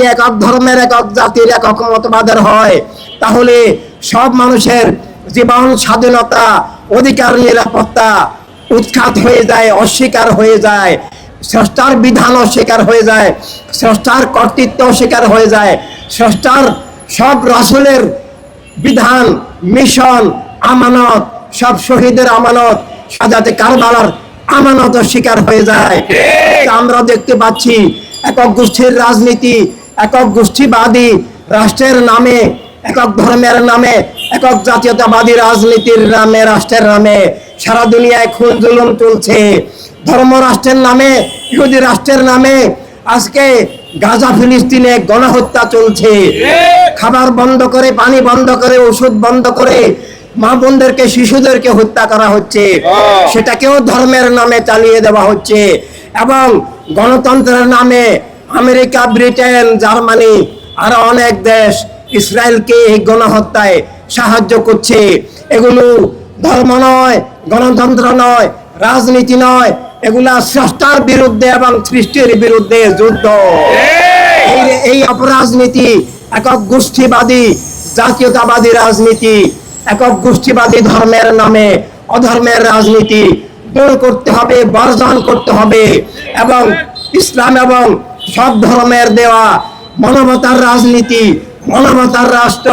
যদি একক ধর্মের একক জাতির একক মতবাদের হয় তাহলে সব মানুষের জীবন স্বাধীনতা অধিকার নিরাপত্তা উৎখাত হয়ে যায় অস্বীকার হয়ে যায় স্রষ্টার বিধান অস্বীকার হয়ে যায় স্রষ্টার কর্তৃত্ব অস্বীকার হয়ে যায় স্রষ্টার সব রাসুলের বিধান মিশন আমানত সব শহীদের আমানত সাজাতে কারবালার আমানত শিকার হয়ে যায়। আমরা দেখতে পাচ্ছি একক গোষ্ঠীর রাজনীতি একক গোষ্ঠীবাদী রাষ্ট্রের নামে একক ধর্মের নামে একক জাতীয়তাবাদী রাজনীতির নামে রাষ্ট্রের নামে সারা দুনিয়ায় খুন জুলুম চলছে। ধর্ম রাষ্ট্রের নামে ইহুদি রাষ্ট্রের নামে আজকে গাজা ফিলিস্তিনে গণহত্যা চলছে। খাবার বন্ধ করে পানি বন্ধ করে ওষুধ বন্ধ করে মা বোনদেরকে শিশুদেরকে হত্যা করা হচ্ছে। সেটাকেও ধর্মের নামে চালিয়ে দেওয়া হচ্ছে এবং গণতন্ত্রের নামে আমেরিকা, ব্রিটেন, জার্মানি আরও অনেক দেশ ইসরায়েলকে এই গণহত্যায় সাহায্য করছে। এগুলো ধর্ম নয়, গণতন্ত্র নয়, রাজনীতি নয়, এগুলা স্রষ্টার বিরুদ্ধে এবং সৃষ্টির বিরুদ্ধে যুদ্ধ। এই অপরাজনীতি একক গোষ্ঠীবাদী, জাতীয়তাবাদী রাজনীতি, একক গোষ্ঠীবাদী ধর্মের নামে অধর্মের রাজনীতি দূর করতে হবে, বর্জন করতে হবে এবং ইসলাম এবং সব ধর্মের দেওয়া মানবতার রাজনীতি মানবতার রাষ্ট্র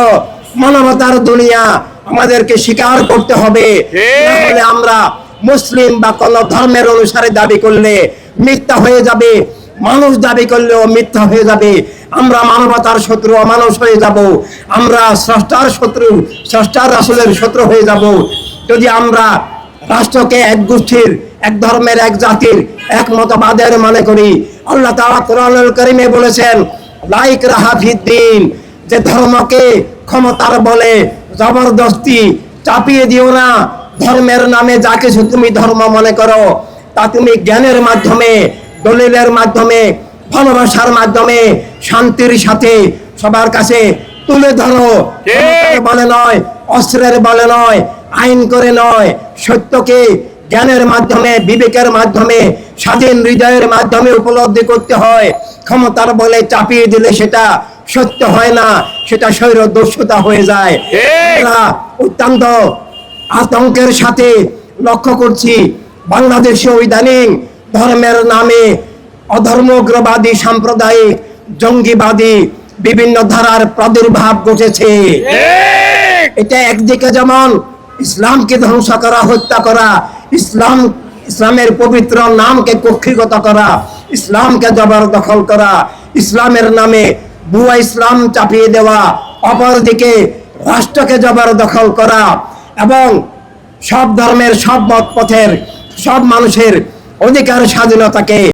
মানবতার দুনিয়া আমাদেরকে স্বীকার করতে হবে। আমরা মুসলিম বা কোন ধর্মের অনুসারে দাবি করলে মিথ্যা হয়ে যাবে। মানুষ দাবি করলেও মিথ্যা হয়ে যাবে। আমরা মানবতার শত্রু অমানুষ হয়ে যাব। আমরা স্রষ্টার শত্রু স্রষ্টার রাসুলের শত্রু হয়ে যাব। যদি আমরা রাষ্ট্রকে এক গোষ্ঠীর এক ধর্মের এক জাতির এক মতবাদের মনে করি। আল্লাহ তাআলা কোরআনুল কারীমে বলেছেন লাইক রাহাফিদ্দিন যে ধর্মকে ক্ষমতার বলে জবরদস্তি চাপিয়ে দিও না। ধর্মের নামে যা কিছু তুমি ধর্ম মনে করো তা তুমি জ্ঞানের মাধ্যমে দলিলের মাধ্যমে ভালোবাসার মাধ্যমে শান্তির সাথে সবার কাছে তুলে ধরো। বলে নয় অস্ত্রের বলে নয় আইন করে নয় সত্যকে জ্ঞানের মাধ্যমে বিবেকের মাধ্যমে স্বাধীন হৃদয়ের মাধ্যমে উপলব্ধি করতে হয়। ক্ষমতার বলে চাপিয়ে দিলে সেটা সত্য হয় না সেটা শৈর দস্যুতা হয়ে যায়। অত্যন্ত আতঙ্কের সাথে লক্ষ্য করছি বাংলাদেশে ইদানিং ধর্মের নামে অধর্মগ্রবাদী সাম্প্রদায়িক জঙ্গিবাদী বিভিন্ন ধারার প্রাদুর্ভাব ঘটেছে। এটা একদিকে যেমন ইসলামকে ধ্বংস করা, হত্যা করা, ইসলাম, ইসলামের পবিত্র নামকে কক্ষিগত করা, ইসলামকে জবরদখল করা, ইসলামের নামে বুয়া ইসলাম চাপিয়ে দেওয়া, অপরদিকে রাষ্ট্রকে জবরদখল করা এবং সব ধর্মের সব মত পথের সব মানুষের অধিকার স্বাধীনতাকে